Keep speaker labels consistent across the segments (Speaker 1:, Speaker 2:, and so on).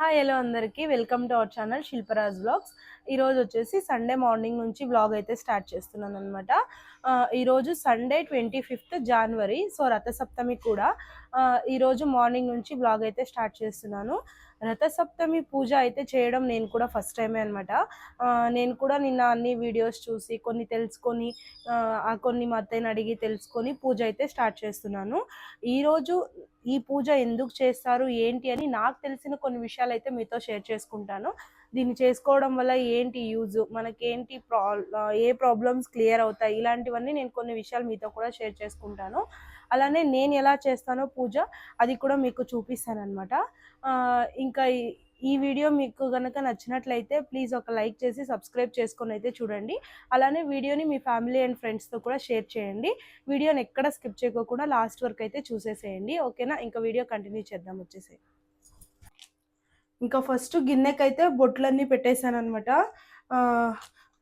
Speaker 1: Hi hello అందరికీ. Welcome to our channel Shilparaj vlogs ఈరోజు వచ్చేసి సండే మార్నింగ్ నుంచి బ్లాగ్ అయితే స్టార్ట్ చేస్తున్నాను అనమాట ఈరోజు Sunday twenty fifth January so Rathasaptami కూడా. ఈరోజు మార్నింగ్ నుంచి బ్లాగ్ అయితే స్టార్ట్ చేస్తున్నాను. రథసప్తమి పూజ అయితే చేయడం నేను కూడా ఫస్ట్ టైమే అనమాట నేను కూడా నిన్న అన్ని వీడియోస్ చూసి కొన్ని తెలుసుకొని ఆ, కొన్ని మా అత్తయ్యని అడిగి తెలుసుకొని పూజ అయితే స్టార్ట్ చేస్తున్నాను. ఈరోజు ఈ పూజ ఎందుకు చేస్తారు ఏంటి అని నాకు తెలిసిన కొన్ని విషయాలు అయితే మీతో షేర్ చేసుకుంటాను. దీన్ని చేసుకోవడం వల్ల ఏంటి యూజ్ మనకేంటి ప్రా ఏ ప్రాబ్లమ్స్ క్లియర్ అవుతాయి ఇలాంటివన్నీ నేను కొన్ని విషయాలు మీతో కూడా షేర్ చేసుకుంటాను. అలానే నేను ఎలా చేస్తానో పూజ అది కూడా మీకు చూపిస్తాను అనమాట ఇంకా ఈ- వీడియో మీకు కనుక నచ్చినట్లయితే ప్లీజ్ ఒక లైక్ చేసి సబ్స్క్రైబ్ చేసుకొని అయితే చూడండి. అలానే వీడియోని మీ ఫ్యామిలీ అండ్ ఫ్రెండ్స్తో కూడా షేర్ చేయండి. వీడియోని ఎక్కడ స్కిప్ చేయకోకుండా లాస్ట్ వరకు అయితే చూసేసేయండి. ఓకేనా? ఇంకా వీడియో కంటిన్యూ చేద్దాం వచ్చేసి. ఇంకా ఫస్ట్ గిన్నెకైతే బొట్లన్నీ పెట్టేశాను అనమాట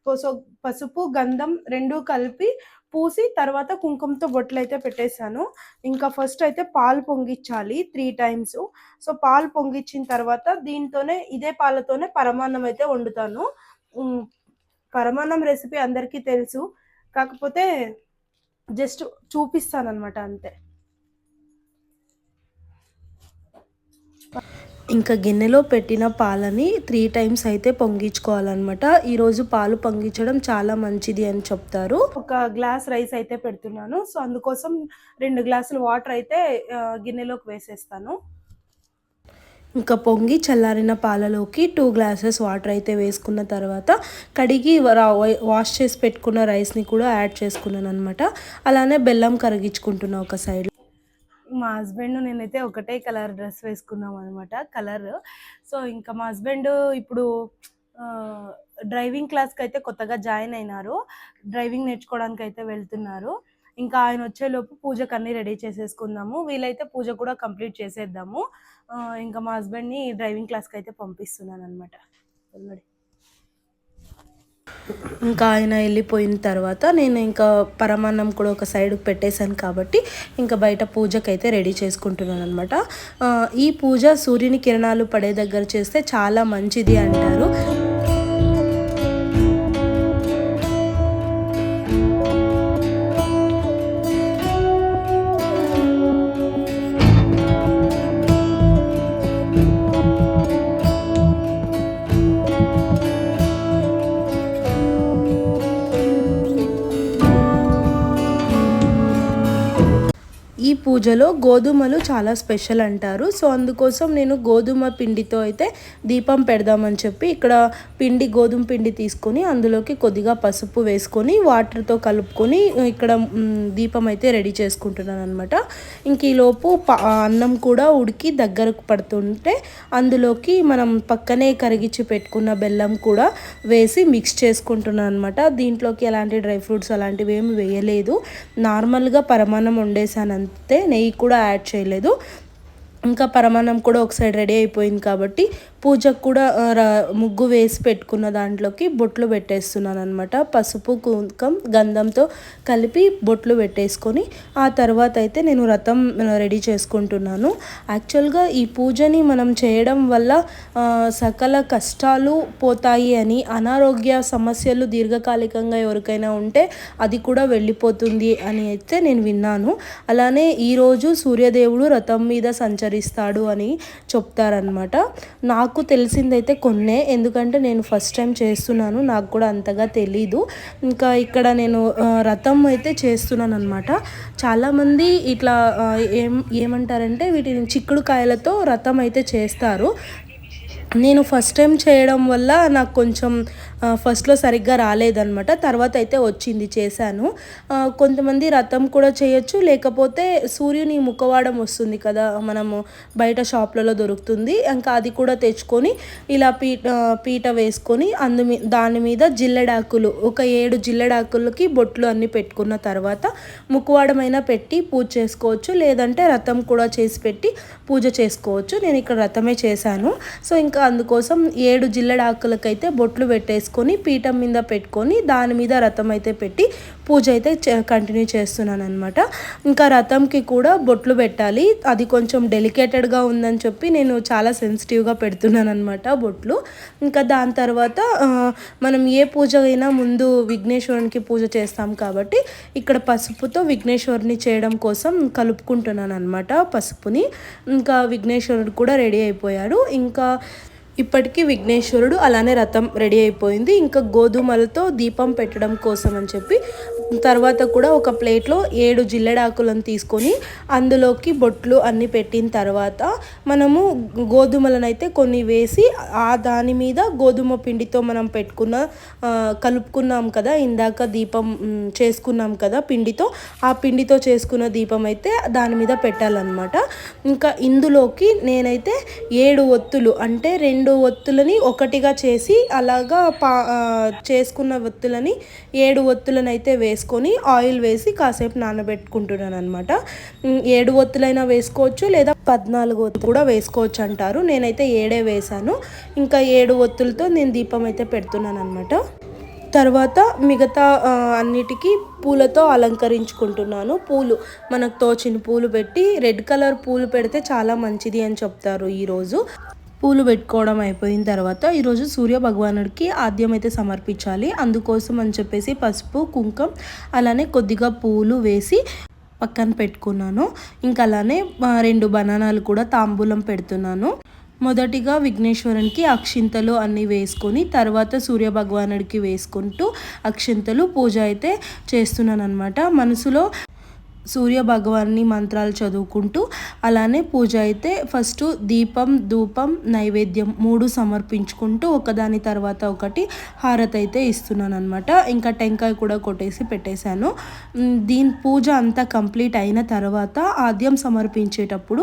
Speaker 1: సో పసుపు గంధం రెండు కలిపి పూసి తర్వాత కుంకుమతో బొట్లు అయితే పెట్టేశాను. ఇంకా ఫస్ట్ అయితే పాలు పొంగిచ్చాలి త్రీ టైమ్స్. సో పాలు పొంగిచ్చిన తర్వాత దీంతోనే ఇదే పాలతోనే పరమాన్నం అయితే వండుతాను. పరమాన్నం రెసిపీ అందరికీ తెలుసు. కాకపోతే జస్ట్ చూపిస్తాను అనమాట అంతే. ఇంకా గిన్నెలో పెట్టిన పాలని త్రీ టైమ్స్ అయితే పొంగించుకోవాలన్నమాట. ఈరోజు పాలు పొంగించడం చాలా మంచిది అని చెప్తారు. ఒక గ్లాస్ రైస్ అయితే పెడుతున్నాను. సో అందుకోసం రెండు గ్లాసులు వాటర్ అయితే గిన్నెలోకి వేసేస్తాను. ఇంకా పొంగి చల్లారిన పాలలోకి టూ గ్లాసెస్ వాటర్ అయితే వేసుకున్న తర్వాత కడిగి వాష్ చేసి పెట్టుకున్న రైస్ని కూడా యాడ్ చేసుకున్నాను అనమాట అలానే బెల్లం కరిగించుకుంటున్నా ఒక సైడ్. మా హస్బెండ్ నేనైతే ఒకటే కలర్ డ్రెస్ వేసుకున్నాం అనమాట కలర్. సో ఇంకా మా హస్బెండ్ ఇప్పుడు డ్రైవింగ్ క్లాస్కి అయితే కొత్తగా జాయిన్ అయినారు డ్రైవింగ్ నేర్చుకోవడానికి అయితే వెళ్తున్నారు. ఇంకా ఆయన వచ్చేలోపు పూజకు అన్నీ రెడీ చేసేసుకుందాము వీలైతే పూజ కూడా కంప్లీట్ చేసేద్దాము. ఇంకా మా హస్బెండ్ని డ్రైవింగ్ క్లాస్కి అయితే పంపిస్తున్నాను అనమాట ఇంకా ఆయన వెళ్ళిపోయిన తర్వాత నేను ఇంకా పరమాన్నం కూడా ఒక సైడ్కి పెట్టేశాను కాబట్టి ఇంకా బయట పూజకి అయితే రెడీ చేసుకుంటున్నాను అనమాట ఈ పూజ సూర్యుని కిరణాలు పడే దగ్గర చేస్తే చాలా మంచిది అంటారు. ఈ పూజలో గోధుమలు చాలా స్పెషల్ అంటారు. సో అందుకోసం నేను గోధుమ పిండితో అయితే దీపం పెడదామని చెప్పి ఇక్కడ పిండి గోధుమ పిండి తీసుకొని అందులోకి కొద్దిగా పసుపు వేసుకొని వాటర్తో కలుపుకొని ఇక్కడ దీపం అయితే రెడీ చేసుకుంటున్నాను అనమాట ఇంక ఈలోపు అన్నం కూడా ఉడికి దగ్గరకు పడుతుంటే అందులోకి మనం పక్కనే కరిగించి పెట్టుకున్న బెల్లం కూడా వేసి మిక్స్ చేసుకుంటున్నాను అనమాట దీంట్లోకి ఎలాంటి డ్రై ఫ్రూట్స్ అలాంటివి ఏమి వేయలేదు. నార్మల్గా పరమాన్నం వండేసాను అంతే నెయ్యి కూడా యాడ్ చేయలేదు. ఇంకా పరమాన్నం కూడా ఒక సైడ్ రెడీ అయిపోయింది కాబట్టి పూజకు కూడా ర- ముగ్గు వేసి పెట్టుకున్న దాంట్లోకి బొట్లు పెట్టేస్తున్నాను అనమాట పసుపు కుంకం గంధంతో కలిపి బొట్లు పెట్టేసుకొని ఆ తర్వాత అయితే నేను రథం రెడీ చేసుకుంటున్నాను. యాక్చువల్గా ఈ పూజని మనం చేయడం వల్ల సకల కష్టాలు పోతాయి అని అనారోగ్య సమస్యలు దీర్ఘకాలికంగా ఎవరికైనా ఉంటే అది కూడా వెళ్ళిపోతుంది అని అయితే నేను విన్నాను. అలానే ఈరోజు సూర్యదేవుడు రథం మీద సంచరి వివరిస్తాడు అని చెప్తారనమాట నాకు తెలిసిందైతే కొన్నే ఎందుకంటే నేను ఫస్ట్ టైం చేస్తున్నాను నాకు కూడా అంతగా తెలీదు. ఇంకా ఇక్కడ నేను రథం అయితే చేస్తున్నాను అనమాట చాలామంది ఇట్లా ఏం ఏమంటారంటే వీటిని చిక్కుడుకాయలతో రథం అయితే చేస్తారు. నేను ఫస్ట్ టైం చేయడం వల్ల నాకు కొంచెం ఫస్ట్లో సరిగ్గా రాలేదనమాట తర్వాత అయితే వచ్చింది చేశాను. కొంతమంది రథం కూడా చేయొచ్చు లేకపోతే సూర్యుని ముఖవాడం వస్తుంది కదా మనము బయట షాప్లలో దొరుకుతుంది. ఇంకా అది కూడా తెచ్చుకొని ఇలా పీట పీట వేసుకొని అందు మీ- దాని మీద జిల్లెడాకులు ఒక ఏడు జిల్లెడాకులకి బొట్లు అన్నీ పెట్టుకున్న తర్వాత ముఖవాడమైనా పెట్టి పూజ చేసుకోవచ్చు లేదంటే రథం కూడా చేసి పెట్టి పూజ చేసుకోవచ్చు. నేను ఇక్కడ రథమే చేశాను. సో ఇంకా అందుకోసం ఏడు జిల్లడాకులకైతే బొట్లు పెట్టేసుకొని పీఠం మీద పెట్టుకొని దాని మీద రథం అయితే పెట్టి పూజ అయితే కంటిన్యూ చేస్తున్నాను అనమాట ఇంకా రథంకి కూడా బొట్లు పెట్టాలి. అది కొంచెం డెలికేటెడ్గా ఉందని చెప్పి నేను చాలా సెన్సిటివ్గా పెడుతున్నాను అనమాట బొట్లు. ఇంకా దాని తర్వాత మనం ఏ పూజ అయినా ముందు విఘ్నేశ్వరునికి పూజ చేస్తాం కాబట్టి ఇక్కడ పసుపుతో విఘ్నేశ్వరుని చేయడం కోసం కలుపుకుంటున్నాను అనమాట పసుపుని. ఇంకా విఘ్నేశ్వరుడు కూడా రెడీ అయిపోయాడు. ఇంకా ఇప్పటికీ విఘ్నేశ్వరుడు అలానే రథం రెడీ అయిపోయింది. ఇంకా గోధుమలతో దీపం పెట్టడం కోసం అని చెప్పి తర్వాత కూడా ఒక ప్లేట్లో ఏడు జిల్లెడాకులను తీసుకొని అందులోకి బొట్లు అన్నీ పెట్టిన తర్వాత మనము గోధుమలను అయితే కొన్ని వేసి ఆ దాని మీద గోధుమ పిండితో మనం పెట్టుకున్న కలుపుకున్నాం కదా ఇందాక దీపం చేసుకున్నాం కదా పిండితో ఆ పిండితో చేసుకున్న దీపం అయితే దాని మీద పెట్టాలన్నమాట. ఇంకా ఇందులోకి నేనైతే ఏడు ఒత్తులు అంటే రెండు ఒత్తులని ఒకటిగా చేసి అలాగా పా చేసుకున్న ఒత్తులని ఏడు ఒత్తులను అయితే వేసుకొని ఆయిల్ వేసి కాసేపు నానబెట్టుకుంటున్నాను అనమాట ఏడు ఒత్తులైనా వేసుకోవచ్చు లేదా పద్నాలుగు ఒత్తులు కూడా వేసుకోవచ్చు అంటారు. నేనైతే ఏడే వేసాను ఇంకా ఏడు ఒత్తులతో నేను దీపం అయితే పెడుతున్నాను అనమాట తర్వాత మిగతా అన్నిటికీ పూలతో అలంకరించుకుంటున్నాను. పూలు మనకు తోచిన పూలు పెట్టి రెడ్ కలర్ పూలు పెడితే చాలా మంచిది అని చెప్తారు ఈరోజు. పూలు పెట్టుకోవడం అయిపోయిన తర్వాత ఈరోజు సూర్య భగవానుడికి ఆద్యం అయితే సమర్పించాలి. అందుకోసం అని చెప్పేసి పసుపు కుంకం అలానే కొద్దిగా పూలు వేసి పక్కన పెట్టుకున్నాను. ఇంకా అలానే రెండు బనానాలు కూడా తాంబూలం పెడుతున్నాను. మొదటిగా విఘ్నేశ్వరునికి అక్షింతలు అన్నీ వేసుకొని తర్వాత సూర్య భగవానుడికి వేసుకుంటూ అక్షింతలు పూజ అయితే చేస్తున్నాను అనమాట మనసులో సూర్య భగవాన్ని మంత్రాలు చదువుకుంటూ అలానే పూజ అయితే ఫస్ట్ దీపం ధూపం నైవేద్యం మూడు సమర్పించుకుంటూ ఒకదాని తర్వాత ఒకటి హారతి అయితే ఇస్తున్నాను అనమాట ఇంకా టెంకాయ కూడా కొట్టేసి పెట్టేశాను. దీని పూజ అంతా కంప్లీట్ అయిన తర్వాత ఆద్యం సమర్పించేటప్పుడు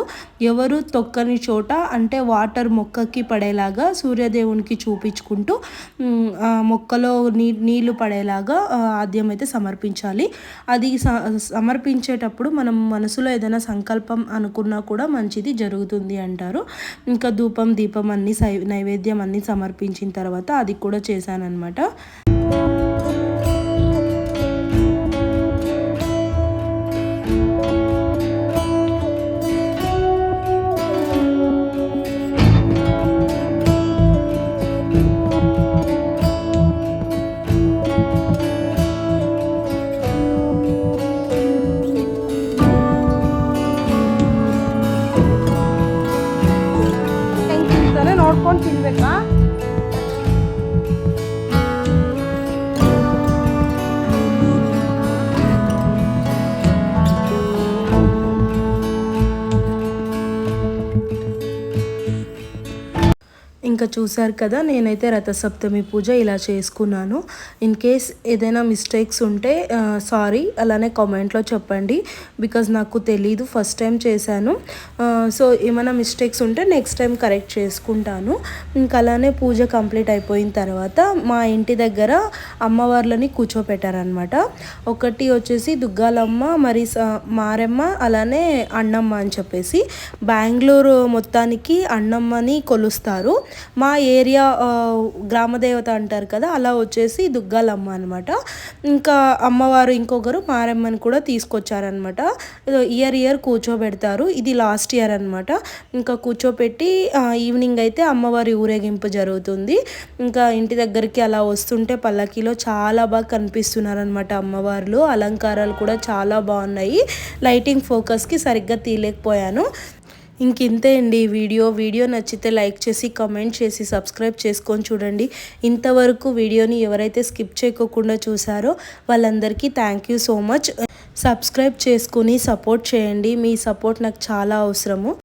Speaker 1: ఎవరు తొక్కని చోట అంటే వాటర్ మొక్కకి పడేలాగా సూర్యదేవునికి చూపించుకుంటూ మొక్కలో నీ నీళ్ళు పడేలాగా ఆద్యం అయితే సమర్పించాలి. అది సమర్పించే చేసేటప్పుడు మనం మనసులో ఏదైనా సంకల్పం అనుకున్నా కూడా మంచిది జరుగుతుంది అంటారు. ఇంకా ధూపం దీపం అన్నీ నైవేద్యం అన్నీ సమర్పించిన తర్వాత అది కూడా చేశానన్నమాట. ఇంకా చూసారు కదా నేనైతే రథసప్తమి పూజ ఇలా చేసుకున్నాను. ఇన్ కేస్ ఏదైనా మిస్టేక్స్ ఉంటే సారీ అలానే కామెంట్లో చెప్పండి. బికాజ్ నాకు తెలీదు ఫస్ట్ టైం చేశాను. సో ఏమైనా మిస్టేక్స్ ఉంటే నెక్స్ట్ టైం కరెక్ట్ చేసుకుంటాను. ఇంకా అలానే పూజ కంప్లీట్ అయిపోయిన తర్వాత మా ఇంటి దగ్గర అమ్మవార్లని కూర్చోపెట్టారనమాట ఒకటి వచ్చేసి దుగ్గాలమ్మ మరి మారెమ్మ అలానే అన్నమ్మ అని చెప్పేసి. బెంగళూరు మొత్తానికి అన్నమ్మని కొలుస్తారు. మా ఏరియా గ్రామదేవత అంటారు కదా అలా వచ్చేసి దుగ్గాలమ్మ అనమాట ఇంకా అమ్మవారు ఇంకొకరు మారమ్మని కూడా తీసుకొచ్చారనమాట ఇయర్ ఇయర్ కూర్చోబెడతారు. ఇది లాస్ట్ ఇయర్ అనమాట ఇంకా కూర్చోపెట్టి ఈవినింగ్ అయితే అమ్మవారి ఊరేగింపు జరుగుతుంది. ఇంకా ఇంటి దగ్గరికి అలా వస్తుంటే పల్లకిలో చాలా బాగా కనిపిస్తున్నారనమాట అమ్మవార్లు. అలంకారాలు కూడా చాలా బాగున్నాయి. లైటింగ్ ఫోకస్కి సరిగ్గా తీయలేకపోయాను. ఇంకింతే అండి వీడియో. వీడియో నచ్చితే లైక్ చేసి కమెంట్ చేసి సబ్స్క్రైబ్ చేసుకొని చూడండి. ఇంతవరకు వీడియోని ఎవరైతే స్కిప్ చేయకోకుండా చూసారో వాళ్ళందరికీ thank you so much. Subscribe చేసుకుని సపోర్ట్ చేయండి. మీ సపోర్ట్ నాకు చాలా అవసరము.